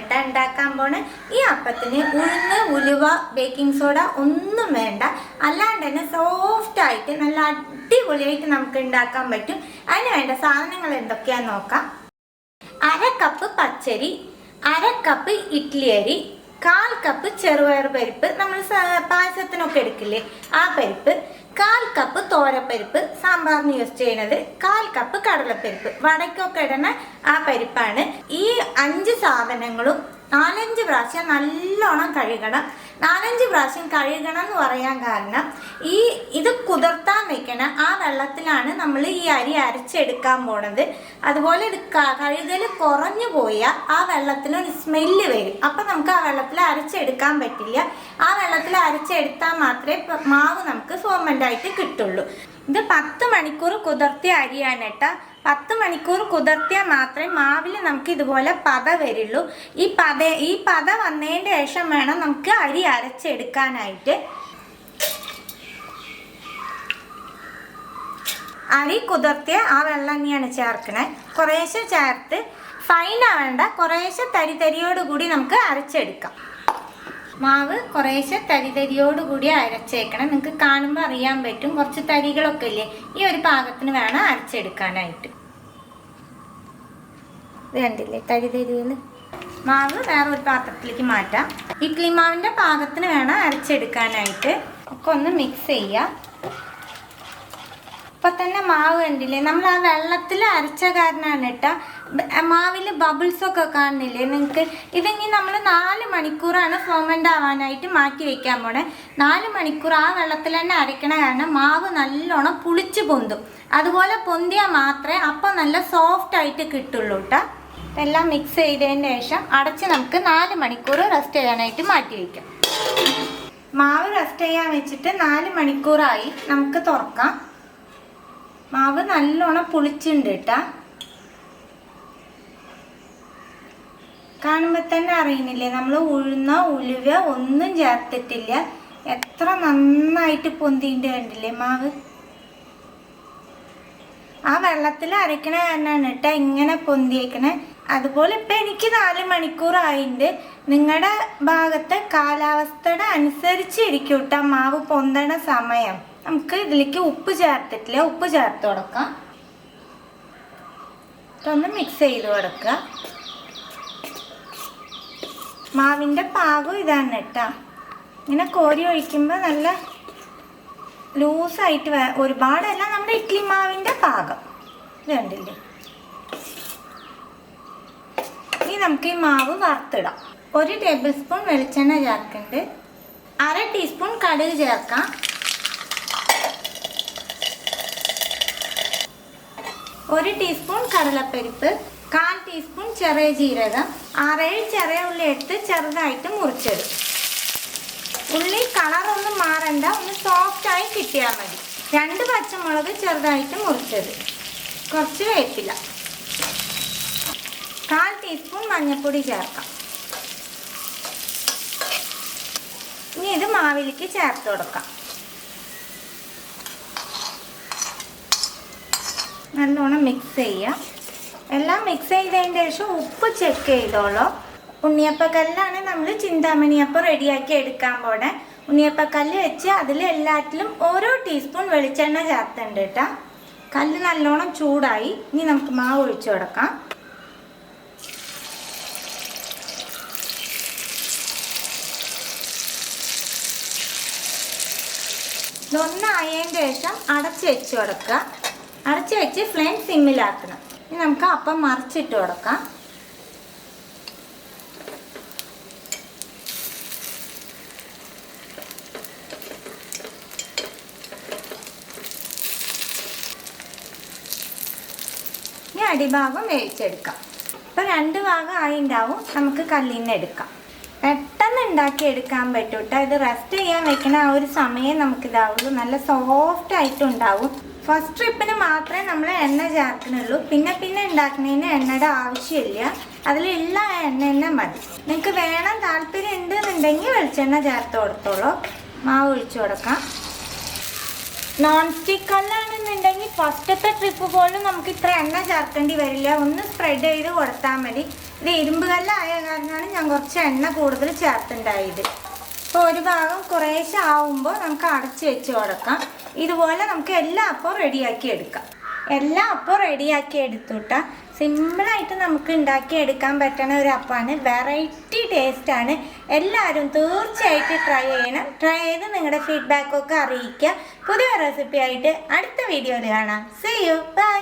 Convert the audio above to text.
ഇട്ട ഉണ്ടാക്കാൻ പോണ. ഈ അപ്പത്തിന് ഉഴുന്ന് ഉലുവ ബേക്കിംഗ് സോഡ ഒന്നും വേണ്ട. അല്ലാണ്ട് തന്നെ സോഫ്റ്റ് ആയിട്ട് നല്ല അടിപൊളിയായിട്ട് നമുക്ക് ഉണ്ടാക്കാൻ പറ്റും. അതിന് വേണ്ട സാധനങ്ങൾ എന്തൊക്കെയാന്ന് നോക്കാം. അര കപ്പ് പച്ചരി അര കപ്പ് ഇഡ്ഡലി അരി കാൽ കപ്പ് ചെറുപയർ പരിപ്പ്. നമ്മൾ പായസത്തിനൊക്കെ എടുക്കില്ലേ ആ പരിപ്പ്. കാൽ കപ്പ് തോരപ്പരിപ്പ് സാമ്പാറിന് യൂസ് ചെയ്യുന്നത് കാൽ കപ്പ് കടലപ്പരിപ്പ്. വടക്കൊക്കെ ഇടുന്ന ആ പരിപ്പാണ്. ഈ അഞ്ച് സാധനങ്ങളും നാലഞ്ച് പ്രാവശ്യം നല്ലോണം കഴുകണം. നാലഞ്ച് പ്രാവശ്യം കഴുകണം എന്ന് പറയാൻ കാരണം ഈ ഇത് കുതിർത്താൻ വെക്കണ ആ വെള്ളത്തിലാണ് നമ്മൾ ഈ അരി അരച്ചെടുക്കാൻ പോണത്. അതുപോലെ ഇത് കഴുകൽ കുറഞ്ഞു പോയാൽ ആ വെള്ളത്തിനൊരു സ്മെല്ല് വരും. അപ്പം നമുക്ക് ആ വെള്ളത്തിൽ അരച്ചെടുക്കാൻ പറ്റില്ല. ആ വെള്ളത്തിൽ അരച്ചെടുത്താൽ മാത്രമേ മാവ് നമുക്ക് ഫോമന്റ് ആയിട്ട് കിട്ടുള്ളൂ. ഇത് പത്ത് മണിക്കൂർ കുതിർത്തിയ അരിയാണ് കേട്ടോ. പത്ത് മണിക്കൂർ കുതിർത്തിയാൽ മാത്രമേ മാവിൽ നമുക്ക് ഇതുപോലെ പത വരുള്ളൂ. ഈ പത ഈ പത വന്നതിന് ശേഷം വേണം നമുക്ക് അരി അരച്ചെടുക്കാനായിട്ട്. അരി കുതിർത്തിയ ആ വെള്ളം തന്നെയാണ് ചേർക്കണേ. കുറേശ്ശെ ചേർത്ത് ഫൈനാവേണ്ട കുറേശ്ശെ തരി തരിയോടുകൂടി നമുക്ക് അരച്ചെടുക്കാം. മാവ് കുറേശ്ശെ തരി തരിയോടുകൂടി അരച്ചേക്കണം. നിങ്ങൾക്ക് കാണുമ്പോൾ അറിയാൻ പറ്റും. കുറച്ച് തരികളൊക്കെ ഇല്ലേ? ഈ ഒരു പാകത്തിന് വേണം അരച്ചെടുക്കാനായിട്ട്. ഇത് കണ്ടില്ലേ? തരി തരിയെന്ന്. മാവ് വേറെ ഒരു പാത്രത്തിലേക്ക് മാറ്റാം. ഇഡ്ലി മാവിന്റെ പാകത്തിന് വേണം അരച്ചെടുക്കാനായിട്ട്. ഒക്കെ ഒന്ന് മിക്സ് ചെയ്യാം. ഇപ്പൊ തന്നെ മാവ് കണ്ടില്ലേ? നമ്മൾ ആ വെള്ളത്തിൽ അരച്ച കാരണമാണ് കേട്ടോ. ബബിൾസ് ഒക്കെ കാണുന്നില്ലേ നിങ്ങൾക്ക് ഇതിനി നമ്മൾ നാല് മണിക്കൂറാണ് ഫോമന്റ് ആവാനായിട്ട് മാറ്റി വെക്കാൻ പോണേ. നാല് മണിക്കൂർ ആ വെള്ളത്തിൽ തന്നെ അരയ്ക്കണ കാരണം മാവ് നല്ലോണം പുളിച്ച് പൊന്തും. അതുപോലെ പൊന്തിയാൽ മാത്രമേ അപ്പം നല്ല സോഫ്റ്റ് ആയിട്ട് കിട്ടുള്ളൂ കേട്ടോ. എല്ലാം മിക്സ് ചെയ്തതിന് ശേഷം അടച്ച് നമുക്ക് നാല് മണിക്കൂർ റെസ്റ്റ് ചെയ്യാനായിട്ട് മാറ്റി വയ്ക്കാം മാവ് റെസ്റ്റ് ചെയ്യാൻ വെച്ചിട്ട് നാല് മണിക്കൂറായി നമുക്ക് തുറക്കാം. മാവ് നല്ലോണം പുളിച്ചുണ്ട് കേട്ടാ കാണുമ്പോൾ തന്നെ അറിയുന്നില്ലേ നമ്മൾ ഉഴുന്ന ഉലുവ ഒന്നും ചേർത്തിട്ടില്ല. എത്ര നന്നായിട്ട് പൊന്തിണ്ട് കണ്ടില്ലേ മാവ്? ആ വെള്ളത്തിൽ അരക്കണ കാരണമാണ് കേട്ടോ ഇങ്ങനെ പൊന്തിയേക്കണേ. അതുപോലെ ഇപ്പം എനിക്ക് നാല് മണിക്കൂറായിട്ടുണ്ട് നിങ്ങളുടെ ഭാഗത്തെ കാലാവസ്ഥയുടെ അനുസരിച്ച് ഇരിക്കും കേട്ടോ മാവ് പൊന്തണ സമയം. നമുക്ക് ഇതിലേക്ക് ഉപ്പ് ചേർത്തിട്ടില്ല? ഉപ്പ് ചേർത്ത് കൊടുക്കാം. ഇതൊന്ന് മിക്സ് ചെയ്ത് കൊടുക്കുക. മാവിന്റെ പാകം ഇതാണ് കേട്ടോ. ഇങ്ങനെ കോരി ഒഴിക്കുമ്പോൾ നല്ല ലൂസായിട്ട് ഒരുപാടല്ല നമ്മുടെ ഇഡ്ലി മാവിന്റെ പാകം. ഇത് കണ്ടില്ലേ? ഇനി നമുക്ക് ഈ മാവ് വറുത്തിടാം. ഒരു ടേബിൾ സ്പൂൺ വെളിച്ചെണ്ണ ചേർക്കുന്നുണ്ട്. അര ടീസ്പൂൺ കടുക് ചേർക്കാം. ഒരു ടീസ്പൂൺ കടലപ്പരിപ്പ് കാൽ ടീസ്പൂൺ ചെറിയ ജീരകം ആറേഴ് ചെറിയ ഉള്ളി എടുത്ത് ചെറുതായിട്ട് മുറിച്ചിടും ഉള്ളി കളറൊന്നും മാറണ്ട ഒന്ന് സോഫ്റ്റ് ആയി കിട്ടിയാൽ മതി. രണ്ട് പച്ചമുളക് ചെറുതായിട്ട് മുറിച്ചത് കുറച്ച് വേപ്പില. കാൽ ടീസ്പൂൺ മഞ്ഞൾപ്പൊടി ചേർക്കാം. ഇനി ഇത് മാവിലേക്ക് ചേർത്ത് കൊടുക്കാം. നല്ലോണം മിക്സ് ചെയ്യാം. എല്ലാം മിക്സ് ചെയ്തതിന് ശേഷം ഉപ്പ് ചെക്ക് ചെയ്തോളൂ. ഉണ്ണിയപ്പക്കല്ലാണ് നമ്മൾ ചിന്താമണിയപ്പം റെഡിയാക്കി എടുക്കാൻ പോണേ. ഉണ്ണിയപ്പക്കല്ല് വെച്ച് അതിൽ എല്ലാറ്റിലും ഓരോ ടീസ്പൂൺ വെളിച്ചെണ്ണ ചേർത്തുണ്ട് കേട്ടോ. കല്ല് നല്ലോണം ചൂടായി. ഇനി നമുക്ക് മാവ് ഒഴിച്ചു കൊടുക്കാം. ഇതൊന്നായതിന് ശേഷം അടച്ച് വെച്ച് കൊടുക്കുക. അടച്ച് വെച്ച് ഫ്ലെയിം സിമ്മിലാക്കണം ഇനി നമുക്ക് അപ്പം മറിച്ചിട്ട് കൊടുക്കാം. ഇനി അടിഭാഗം വേവിച്ചെടുക്കാം. ഇപ്പം രണ്ട് ഭാഗം ആയി ഉണ്ടാവും നമുക്ക് കല്ലിൽ നിന്ന് എടുക്കാം. പെട്ടെന്ന് ഉണ്ടാക്കി എടുക്കാൻ പറ്റൂട്ടോ. ഇത് റെസ്റ്റ് ചെയ്യാൻ വെക്കണ ആ ഒരു സമയം നമുക്കിതാവുള്ളൂ. നല്ല സോഫ്റ്റ് ആയിട്ടുണ്ടാവും. ഫസ്റ്റ് ട്രിപ്പിന് മാത്രമേ നമ്മൾ എണ്ണ ചേർക്കണുള്ളൂ. പിന്നെ പിന്നെ ഉണ്ടാക്കുന്നതിന് എണ്ണയുടെ ആവശ്യമില്ല. അതിലുള്ള എണ്ണ തന്നെ മതി. നിങ്ങൾക്ക് വേണം താല്പര്യം ഉണ്ട് എന്നുണ്ടെങ്കിൽ വെളിച്ചെണ്ണ ചേർത്ത് കൊടുത്തോളൂ. മാവ് ഒഴിച്ചു കൊടുക്കാം. നോൺ സ്റ്റിക്ക് കല്ലാണെന്നുണ്ടെങ്കിൽ ഫസ്റ്റത്തെ ട്രിപ്പ് പോലും നമുക്ക് ഇത്ര എണ്ണ ചേർക്കേണ്ടി വരില്ല. ഒന്ന് സ്പ്രെഡ് ചെയ്ത് കൊടുത്താൽ മതി. ഇത് ഇരുമ്പ് കല്ലായ കാരണമാണ് ഞാൻ കുറച്ച് എണ്ണ കൂടുതൽ ചേർത്തുണ്ടായത് അപ്പോൾ ഒരു ഭാഗം കുറേശ്ശെ ആവുമ്പോൾ നമുക്ക് അടച്ച് വെച്ച് കൊടുക്കാം. ഇതുപോലെ നമുക്ക് എല്ലാ അപ്പം റെഡിയാക്കി എടുക്കാം. എല്ലാ അപ്പം റെഡിയാക്കി എടുത്തുട്ടാ. സിമ്പിളായിട്ട് നമുക്ക് ഉണ്ടാക്കി എടുക്കാൻ പറ്റുന്ന ഒരു അപ്പമാണ് വെറൈറ്റി ടേസ്റ്റാണ് എല്ലാവരും തീർച്ചയായിട്ടും ട്രൈ ചെയ്യണം. ട്രൈ ചെയ്ത് നിങ്ങളുടെ ഫീഡ്ബാക്കൊക്കെ അറിയിക്കുക. പുതിയ റെസിപ്പി ആയിട്ട് അടുത്ത വീഡിയോയിൽ കാണാം. See you by